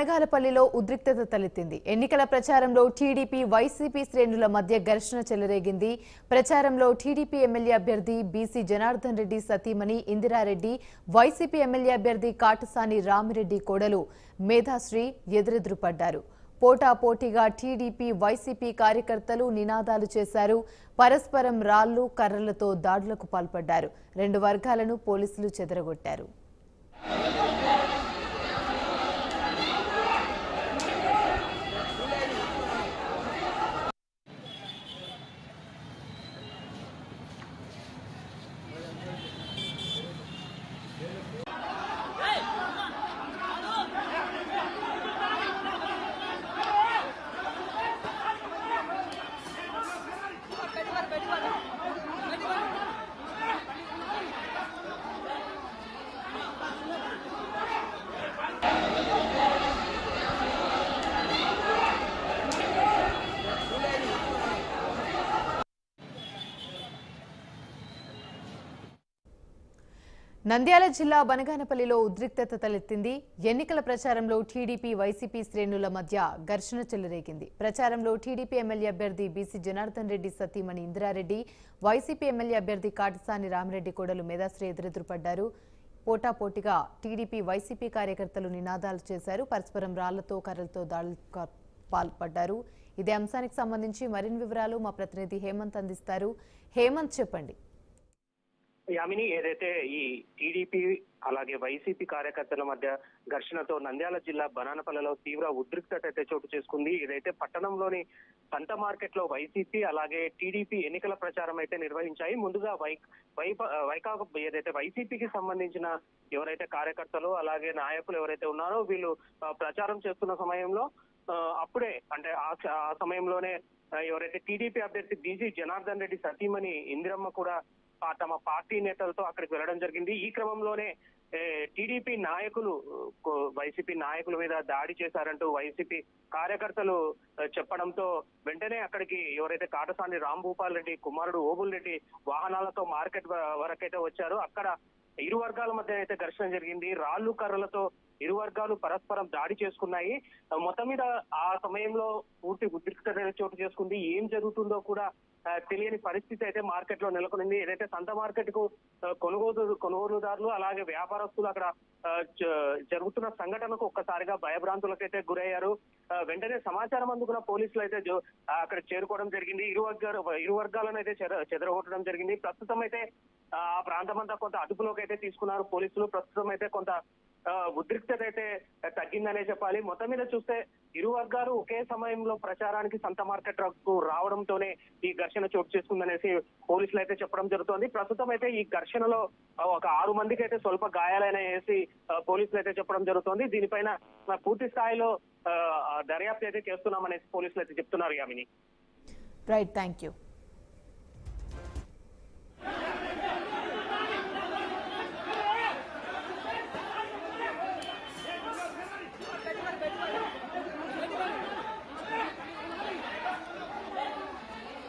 కనగాలపల్లిలో ఉద్రిక్తత తలెత్తింది. ఎన్నికల ప్రచారంలో టీడీపీ వైసీపీ శ్రేణుల మధ్య ఘర్షణ చెలరేగింది. ప్రచారంలో టీడీపీ ఎమ్మెల్యే అభ్యర్థి బీసీ జనార్దన్ రెడ్డి సతీమణి ఇందిరారెడ్డి వైసీపీ ఎమ్మెల్యే అభ్యర్థి కాటసాని రామిరెడ్డి కోడలు మేధాశ్రీ ఎదురెదురు పడ్డారు పోటాపోటీగా టీడీపీ వైసీపీ కార్యకర్తలు నినాదాలు చేశారు. పరస్పరం రాళ్ళు కర్రలతో దాడులకు పాల్పడ్డారు. రెండు వర్గాలను పోలీసులు చెదరగొట్టారు. నంద్యాల జిల్లా బనగానపల్లిలో ఉద్రిక్తత తలెత్తింది. ఎన్నికల ప్రచారంలో టీడీపీ వైసీపీ శ్రేణుల మధ్య ఘర్షణ చెలరేగింది. ప్రచారంలో టీడీపీ ఎమ్మెల్యే అభ్యర్థి బీసీ జనార్దన్ రెడ్డి సతీమణి ఇందిరారెడ్డి వైసీపీ ఎమ్మెల్యే అభ్యర్థి కాటసాని రామరెడ్డి కోడలు మేధాశ్రీ ఎదురెదురుపడ్డారు. పోటాపోటీగా టీడీపీ వైసీపీ కార్యకర్తలు నినాదాలు చేశారు. పరస్పరం రాళ్ళతో కర్రలతో దాడులు పాల్పడ్డారు. ఇదే అంశానికి సంబంధించి మరిన్ని వివరాలు మా ప్రతినిధి హేమంత్ అందిస్తారు. హేమంత్ చెప్పండి. యామిని ఏదైతే ఈ టీడీపీ అలాగే వైసీపీ కార్యకర్తల మధ్య ఘర్షణతో నంద్యాల జిల్లా బనానపల్లిలో తీవ్ర ఉద్రిక్తత అయితే చోటు చేసుకుంది. ఇదైతే పట్టణంలోని సంత మార్కెట్లో వైసీపీ అలాగే టీడీపీ ఎన్నికల ప్రచారం అయితే నిర్వహించాయి. ముందుగా వై వైప- ఏదైతే వైసీపీకి సంబంధించిన ఎవరైతే కార్యకర్తలు అలాగే నాయకులు ఎవరైతే ఉన్నారో వీళ్ళు ప్రచారం చేస్తున్న సమయంలో అప్పుడే అంటే ఆ ఆ సమయంలోనే ఎవరైతే టీడీపీ అభ్యర్థి బీజీ జనార్దన్ రెడ్డి సతీమణి ఇందిరమ్మ కూడా తమ పార్టీ నేతలతో అక్కడికి వెళ్ళడం జరిగింది. ఈ క్రమంలోనే టీడీపీ నాయకులు వైసీపీ నాయకుల మీద దాడి చేశారంటూ వైసీపీ కార్యకర్తలు చెప్పడంతో వెంటనే అక్కడికి ఎవరైతే కాటసాని రాంభూపాల్ రెడ్డి కుమారుడు ఓబుల్ రెడ్డి వాహనాలతో మార్కెట్ వరకైతే వచ్చారు అక్కడ ఇరు వర్గాల మధ్య అయితే ఘర్షణ జరిగింది. రాళ్ళు కర్రలతో ఇరు వర్గాలు పరస్పరం దాడి చేసుకున్నాయి. మొత్తం మీద ఆ సమయంలో పూర్తి ఉద్రిక్తత చోటు చేసుకుంది. ఏం జరుగుతుందో కూడా తెలియని పరిస్థితి అయితే మార్కెట్లో నెలకొనింది. ఏదైతే సంత మార్కెట్కు కొనుగోలు కొనుగోలుదారులు అలాగే వ్యాపారస్తులు అక్కడ జరుగుతున్న సంఘటనకు ఒక్కసారిగా భయభ్రాంతులకైతే గురయ్యారు. వెంటనే సమాచారం అందుకున్న పోలీసులు అయితే అక్కడ చేరుకోవడం జరిగింది. ఇరు వర్గాలు ఇరు వర్గాలను అయితే చెదరగొట్టడం జరిగింది. ప్రస్తుతం అయితే ఆ ప్రాంతం అంతా కొంత అదుపులోకి అయితే తీసుకున్నారు పోలీసులు. ప్రస్తుతం అయితే కొంత ఉద్రిక్తత అయితే తగ్గిందనే చెప్పాలి. మొత్తం మీద చూస్తే ఇరు వర్గాలు ఒకే సమయంలో ప్రచారానికి సంత మార్కెట్కు రావడంతోనే ఈ ఘర్షణ చోటు చేసుకుందనేసి పోలీసులు అయితే చెప్పడం జరుగుతోంది. ప్రస్తుతం అయితే ఈ ఘర్షణలో ఒక ఆరు మందికి అయితే స్వల్ప గాయాలైన వేసి పోలీసులు అయితే చెప్పడం జరుగుతోంది. దీనిపైన పూర్తి స్థాయిలో దర్యాప్తు అయితే చేస్తున్నామనేసి పోలీసులు అయితే చెప్తున్నారు యామిని. Right thank you